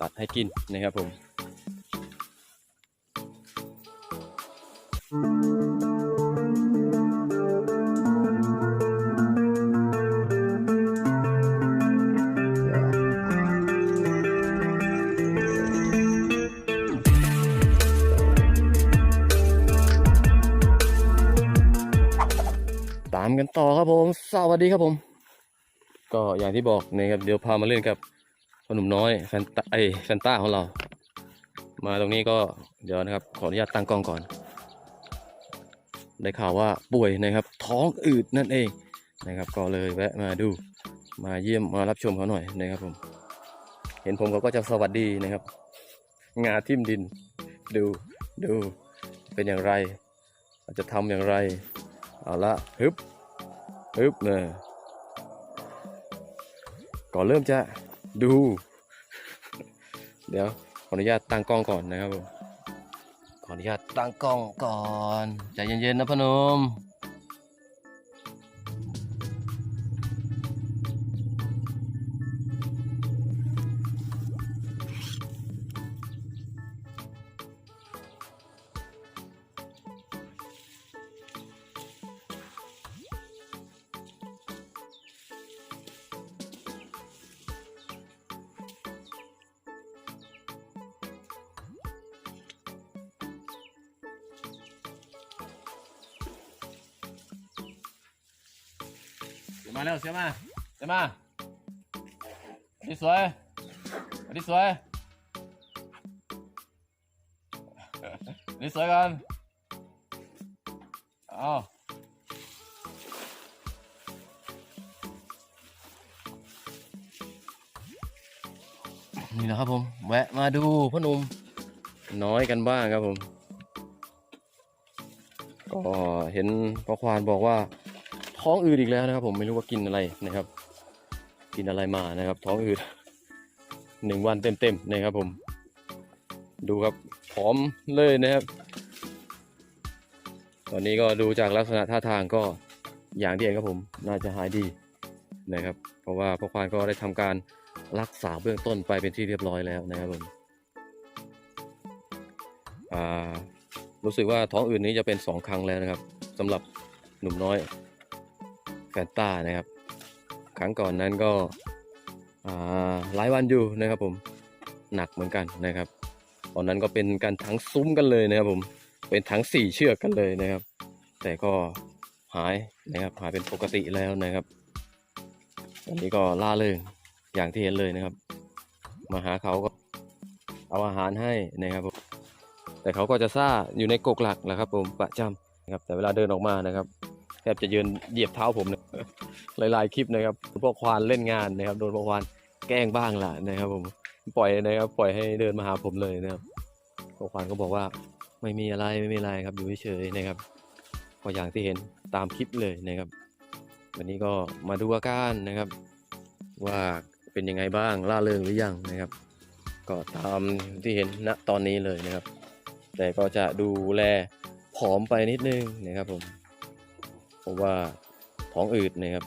ตัดให้กินนะครับผมตามกันต่อครับผม สวัสดีครับผม ก็อย่างที่บอกนะครับ เดี๋ยวพามาเล่นกับ หนุ่มน้อยแฟนตาไอแฟนต้าของเรา มาตรงนี้ก็เดี๋ยวนะครับ ขออนุญาตตั้งกล้องก่อน ได้ข่าวว่าป่วยนะครับ ท้องอืดนั่นเองนะครับ ก็เลยแวะมาดูมาเยี่ยมมารับชมเขาหน่อยนะครับผม เห็นผมเขาก็จะสวัสดีนะครับ งาทิ่มดิน ดูดูเป็นอย่างไรเราจะทำอย่างไร เอาละฮึบฮึบเนี่ยก่อนเริ่มจะ ดู เดี๋ยวขออนุญาตตั้งกล้องก่อนนะครับผมขออนุญาตตั้งกล้องก่อนใจเย็นๆนะพนม เสียมาแล้วเสียมาเสียมาอันนี้สวยอันนี้สวยอันนี้สวยกันเอานี่นะครับผม แวะมาดูพ่อหนุ่มน้อยกันบ้างครับผมก็เห็นพ่อควานบอกว่า ท้องอืดอีกแล้วนะครับ ผมไม่รู้ว่ากินอะไรนะครับ กินอะไรมานะครับ ท้องอืดหนึ่งวันเต็มๆนะครับผม ดูครับผอมเลยนะครับ ตอนนี้ก็ดูจากลักษณะท่าทางก็อย่างที่เห็นครับผม น่าจะหายดีนะครับ เพราะว่าพ่อควานก็ได้ทำการรักษาเบื้องต้นไปเป็นที่เรียบร้อยแล้วนะครับผมรู้สึกว่าท้องอืดนี้จะเป็นสองครั้งแล้วนะครับสำหรับหนุ่มน้อย แฟนต้านะครับ ครั้งก่อนนั้นก็หลายวันอยู่นะครับผมหนักเหมือนกันนะครับ ตอนนั้นก็เป็นการทั้งซุ้มกันเลยนะครับผมเป็นทั้งสี่เชือกกันเลยนะครับ แต่ก็หายนะครับหายเป็นปกติแล้วนะครับตอนนี้ก็ล่าเริงอย่างที่เห็นเลยนะครับ มาหาเขาก็เอาอาหารให้นะครับผมแต่เขาก็จะซ่าอยู่ในกกหลักแหละครับผมประจำนะครับแต่เวลาเดินออกมานะครับ แทบจะยืนเหยียบเท้าผมเลยหลาย ๆ คลิปนะครับพวกควานเล่นงานนะครับ โดนพวกควานแกล้งบ้างล่ะนะครับ ผมปล่อยนะครับ ปล่อยให้เดินมาหาผมเลยนะครับพวกควานก็บอกว่าไม่มีอะไรไม่มีอะไรครับอยู่เฉยๆนะครับก็อย่างที่เห็นตามคลิปเลยนะครับ วันนี้ก็มาดูอาการนะครับ ว่าเป็นยังไงบ้างล่าเริงหรือยังนะครับ ก็ตามที่เห็นณตอนนี้เลยนะครับ แต่ก็จะดูแลผอมไปนิดนึงนะครับผม ราะว่าท้องอืดนะครับ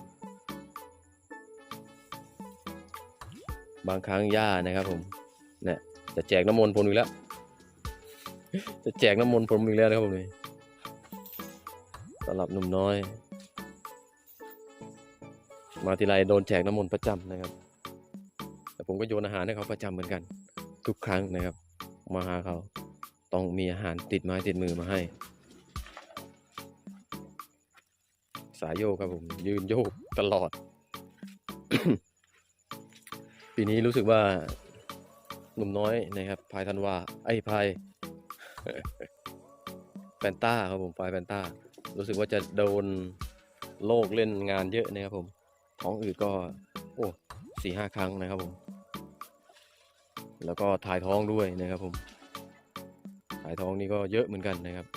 บางครั้งย่านะครับผมเนี่ยจะแจกน้ำมนต์ผมอีกแล้ว จะแจกน้ำมนต์ผมอีกแล้วนะครับผมนี่สำหรับหนุ่มน้อย มาทีไรโดนแจกน้ำมนต์ประจำนะครับ แต่ผมก็โยนอาหารให้เขาประจำเหมือนกัน ทุกครั้งนะครับ มาหาเขาต้องมีอาหารติดไม้ติดมือมาให้ สายโยกครับผม ยืนโยกตลอด ปีนี้รู้สึกว่าหนุ่มน้อยนะครับพายธันวาไอ้พายแฟนต้าครับผมพายแฟนต้า รู้สึกว่าจะโดนโลกเล่นงานเยอะนะครับผมท้องอืดก็ โอ้สี่ห้าครั้งนะครับผม แล้วก็ถ่ายท้องด้วยนะครับผม ถ่ายท้องนี่ก็เยอะเหมือนกันนะครับ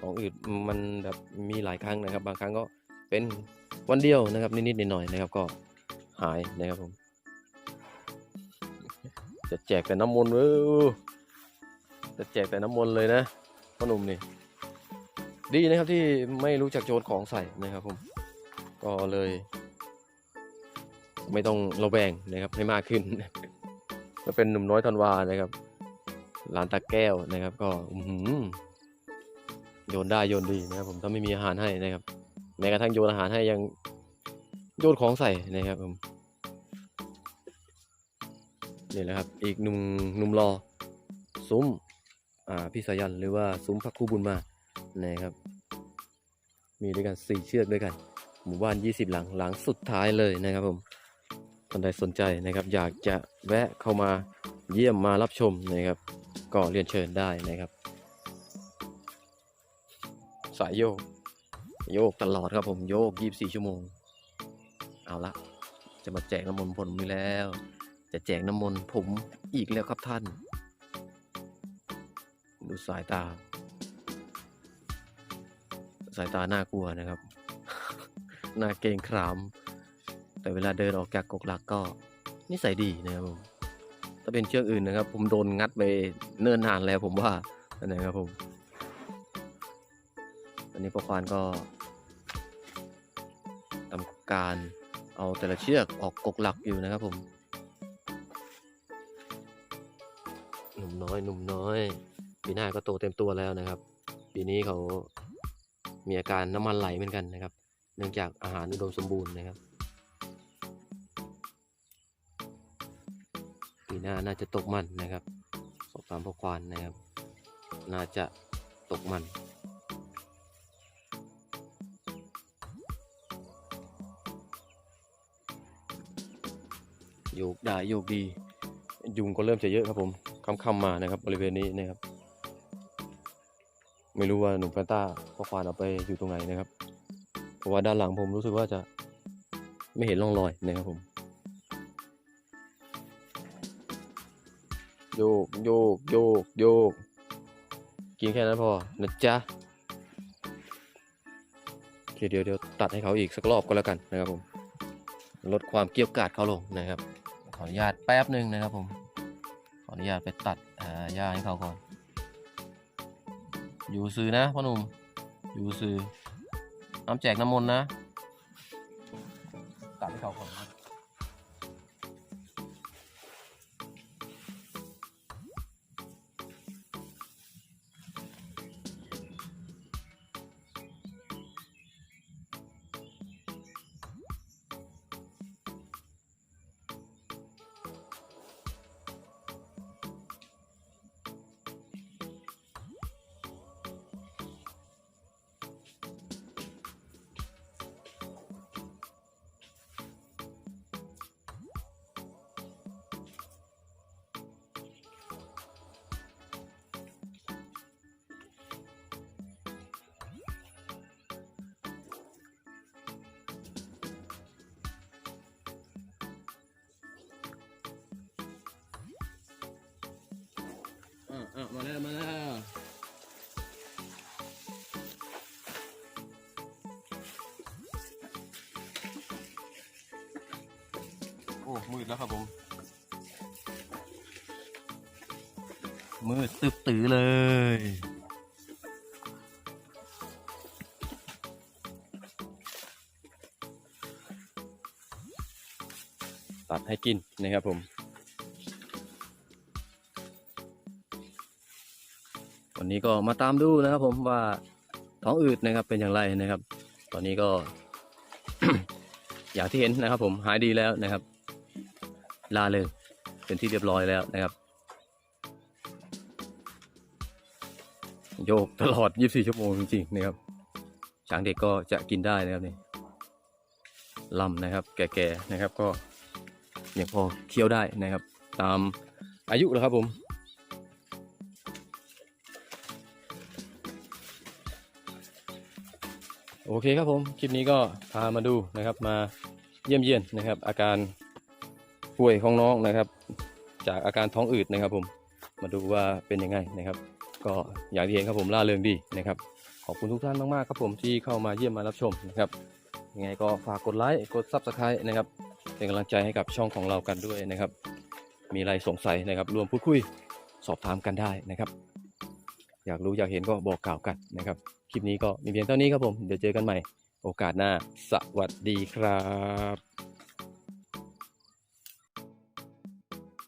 ท้องอืดมันแบบมีหลายครั้งนะครับ บางครั้งก็ เป็นวันเดียวนะครับนิดๆหน่อยๆนะครับก็หายนะครับผม จะแจกแต่น้ำมนต์เว้ยจะแจกแต่น้ำมนต์เลยนะพ่อหนุ่มนี่ดีนะครับที่ไม่รู้จักโยนของใส่นะครับผม ก็เลย ไม่ต้องระแวงนะครับให้มากขึ้นก็เป็นหนุ่มน้อยธันวานะครับหลานตาแก้วนะครับ ก็โยนได้โยนดีนะครับผมถ้าไม่มีอาหารให้นะครับ แม้กระทั่งโยนอาหารให้ยังโยนของใส่นะครับผมนี่แหละครับ อีกหนุ่มหนุ่มรอ ซุ้มอ่าพี่สายันหรือว่าซุ้มพักคู่บุญมานะครับ มีด้วยกันสี่เชือกด้วยกัน หมู่บ้าน20 หลังหลังสุดท้ายเลยนะครับผมท่านใดสนใจนะครับ อยากจะแวะเข้ามาเยี่ยมมารับชมนะครับ ก็เรียนเชิญได้นะครับ สายโยก โยกตลอดครับผมโยก 24 ชั่วโมง เอาละจะมาแจกน้ำมนต์ผมอีกแล้ว จะแจกน้ำมนต์ผมอีกแล้วครับท่าน ดูสายตา สายตาน่ากลัวนะครับ น่าเกรงขาม แต่เวลาเดินออกจากกกหลักก็นิสัยดีนะครับผมถ้าเป็นเชือกอื่นนะครับ ผมโดนงัดไปเนิ่นนานแล้วผมว่านะครับผม อันนี้พ่อควานก็ การเอาแต่ละเชือกออกกกหลักอยู่นะครับผมหนุ่มน้อยหนุ่มน้อยปีหน้าก็โตเต็มตัวแล้วนะครับ ปีนี้เขามีอาการน้ำมันไหลเหมือนกันนะครับ เนื่องจากอาหารอุดมสมบูรณ์นะครับ ปีหน้าน่าจะตกมันนะครับสอบถามพ่อควานนะครับ น่าจะตกมัน โยกได้โยกดี ยุงก็เริ่มจะเยอะครับผมค่ำๆมานะครับ บริเวณนี้นะครับ ไม่รู้ว่าหนุ่มแฟนต้าพ่อควานเอาไปอยู่ตรงไหนนะครับ เพราะว่าด้านหลังผมรู้สึกว่าจะไม่เห็นร่องรอยนะครับผม โยกโยกโยกโยก กินแค่นั้นพอนะจ๊ะเดี๋ยวเดี๋ยวตัดให้เขาอีกสักรอบก็แล้วกันนะครับผมลดความเกี่ยวกาดเขาลงนะครับ ขออนุญาตแป๊บหนึ่งนะครับผม ขออนุญาตไปตัดอ่าหญ้าให้เขาก่อน อยู่ซื้อนะพ่อหนุ่ม อยู่ซื้อน้ำแจกน้ำมนต์นะ อะอะมาแล้วมาแล้วโอ้มืดแล้วครับผม มืดตึบตือเลยตัดให้กินนะครับผม วันนี้ก็มาตามดูนะครับ ผมว่าท้องอืดนะครับเป็นอย่างไรนะครับ ตอนนี้ก็ อย่างที่เห็นนะครับ ผมหายดีแล้วนะครับ ลาเลยเป็นที่เรียบร้อยแล้วนะครับ โยกตลอด 24 ชั่วโมงจริงๆนะครับช้างเด็กก็จะกินได้นะครับนี่ลำนะครับ แก่ๆนะครับก็ยังพอเคี้ยวได้นะครับ ตามอายุแล้วครับผม โอเคครับผมคลิปนี้ก็พามาดูนะครับมาเยี่ยมเยียนนะครับ อาการป่วยของน้องนะครับ จากอาการท้องอืดนะครับ ผมมาดูว่าเป็นยังไงนะครับ ก็อย่างที่เห็นครับผมล่าเริงดีนะครับ ขอบคุณทุกท่านมากๆครับผมที่เข้ามาเยี่ยมมารับชมนะครับยังไงก็ฝากกดไลค์กด Subscribe นะครับเป็นกำลังใจให้กับช่องของเรากันด้วยนะครับ มีอะไรสงสัยนะครับ รวมพูดคุยสอบถามกันได้นะครับ อยากรู้อยากเห็นก็บอกกล่าวกันนะครับ คลิปนี้ก็มีเพียงเท่านี้ครับผม เดี๋ยวเจอกันใหม่โอกาสหน้า สวัสดีครับ